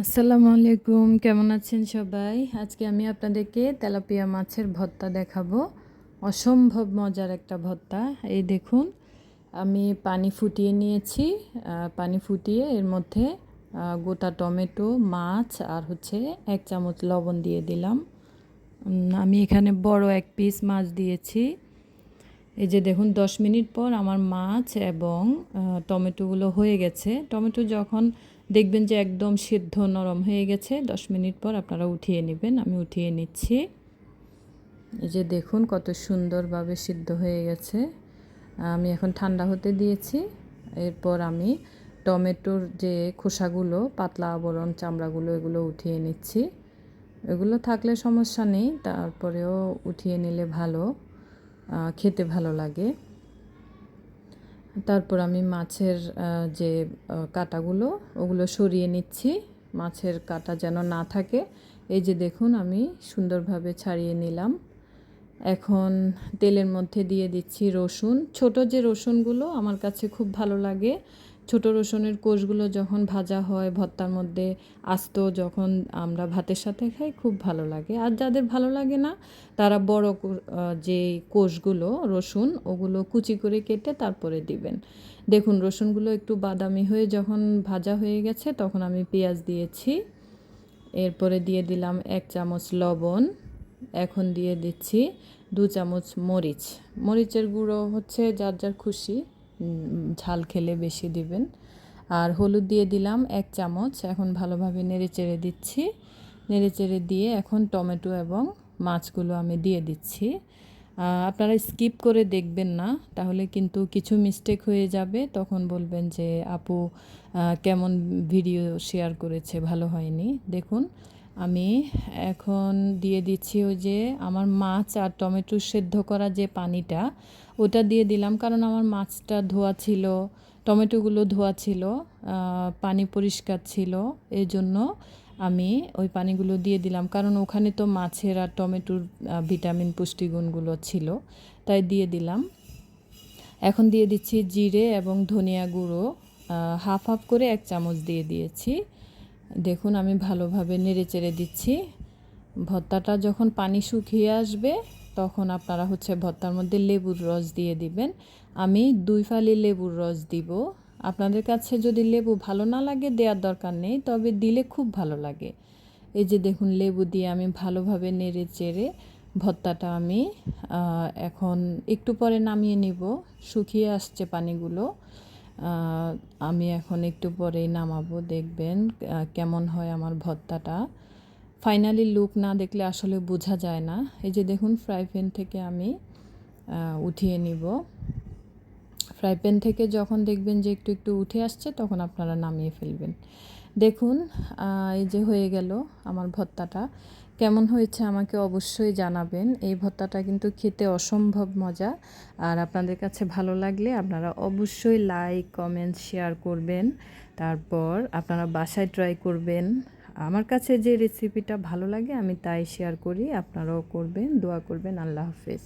আসসালামু আলাইকুম, কেমন আছেন সবাই? আজকে আমি আপনাদেরকে তেলাপিয়া মাছের ভর্তা দেখাবো। অসম্ভব মজার একটা ভর্তা। এই দেখুন, আমি পানি ফুটিয়ে নিয়েছি। পানি ফুটিয়ে এর মধ্যে গোটা টমেটো, মাছ আর হচ্ছে এক চামচ লবণ দিয়ে দিলাম। আমি এখানে বড় এক পিস মাছ দিয়েছি। এই যে দেখুন, দশ মিনিট পর আমার মাছ এবং টমেটোগুলো হয়ে গেছে। টমেটো যখন দেখবেন যে একদম সিদ্ধ নরম হয়ে গেছে, দশ মিনিট পর আপনারা উঠিয়ে নেবেন। আমি উঠিয়ে নিচ্ছি। এই যে দেখুন, কত সুন্দরভাবে সিদ্ধ হয়ে গেছে। আমি এখন ঠান্ডা হতে দিয়েছি। এরপর আমি টমেটোর যে খোসাগুলো, পাতলা আবরণ চামড়াগুলো, এগুলো উঠিয়ে নিচ্ছি। এগুলো থাকলে সমস্যা নেই, তারপরেও উঠিয়ে নিলে ভালো। খেতে ভালো লাগে। তারপর আমি মাছের যে কাটাগুলো, ওগুলো সরিয়ে নিচ্ছি। মাছের কাটা যেন না থাকে। এই যে দেখুন, আমি সুন্দরভাবে ছাড়িয়ে নিলাম। এখন তেলের মধ্যে দিয়ে দিচ্ছি রসুন। ছোট যে রসুনগুলো, আমার কাছে খুব ভালো লাগে। ছোট রসুনের কোষগুলো যখন ভাজা হয়, ভর্তার মধ্যে আস্ত যখন আমরা ভাতের সাথে খাই, খুব ভালো লাগে। আর যাদের ভালো লাগে না, তারা বড় যে কোষগুলো, রসুন, ওগুলো কুচি করে কেটে তারপরে দিবেন। দেখুন, রসুনগুলো একটু বাদামি হয়ে যখন ভাজা হয়ে গেছে, তখন আমি পেঁয়াজ দিয়েছি। এরপরে দিয়ে দিলাম এক চামচ লবণ। এখন দিয়ে দিচ্ছি দু চামচ মরিচ। মরিচের গুঁড়ো হচ্ছে যার যার খুশি। ঝাল খেলে বেশি দিবেন। আর হলুদ দিয়ে দিলাম এক চামচ। এখন ভালোভাবে নেড়ে চেড়ে দিচ্ছি। নেড়ে চেড়ে দিয়ে এখন টমেটো এবং মাছগুলো আমি দিয়ে দিচ্ছি। আপনারা স্কিপ করে দেখবেন না, তাহলে কিন্তু কিছু মিস্টেক হয়ে যাবে। তখন বলবেন যে, আপু কেমন ভিডিও শেয়ার করেছে? ভালো হয়নি। দেখুন আমি এখন দিয়ে দিচ্ছি ওই যে আমার মাছ আর টমেটো সেদ্ধ করা যে পানিটা, ওটা দিয়ে দিলাম কারণ আমার মাছটা ধোয়া ছিল, টমেটোগুলো ধোয়া ছিল পানি পরিষ্কার ছিল এই জন্য আমি ওই পানিগুলো দিয়ে দিলাম। কারণ ওখানে তো মাছের আর টমেটোর ভিটামিন পুষ্টিগুণগুলো ছিল, তাই দিয়ে দিলাম। এখন দিয়ে দিচ্ছি জিরে এবং ধনিয়া গুঁড়ো হাফ হাফ করে এক চামচ দিয়ে দিয়েছি। দেখুন, আমি ভালোভাবে নেড়ে চেড়ে দিচ্ছি। ভর্তাটা যখন পানি শুকিয়ে আসবে, তখন আপনারা হচ্ছে ভর্তার মধ্যে লেবুর রস দিয়ে দিবেন। আমি দুই ফালি লেবুর রস দিব। আপনাদের কাছে যদি লেবু ভালো না লাগে, দেওয়ার দরকার নেই, তবে দিলে খুব ভালো লাগে। এই যে দেখুন, লেবু দিয়ে আমি ভালোভাবে নেড়ে চেড়ে ভর্তাটা আমি এখন একটু পরে নামিয়ে নিব। শুকিয়ে আসছে পানিগুলো। আমি এখন একটু পরেই নামাবো, দেখবেন কেমন হয় আমার ভত্তাটা। ফাইনালি লুক না দেখলে আসলে বোঝা যায় না। এই যে দেখুন ফ্রাই প্যান থেকে আমি উঠিয়ে নিব। ফ্রাই প্যান থেকে যখন দেখবেন যে একটু একটু উঠে আসছে, তখন আপনারা নামিয়ে ফেলবেন। দেখুন এই যে হয়ে গেল আমার ভর্তাটা কেমন হয়েছে আমাকে অবশ্যই জানাবেন। এই ভর্তাটা কিন্তু খেতে অসম্ভব মজা। আর আপনাদের কাছে ভালো লাগলে আপনারা অবশ্যই লাইক, কমেন্ট, শেয়ার করবেন। তারপর আপনারা বাসায় ট্রাই করবেন। আমার কাছে যে রেসিপিটা ভালো লাগে আমি তাই শেয়ার করি। আপনারাও করবেন, দোয়া করবেন। আল্লাহ হাফেজ।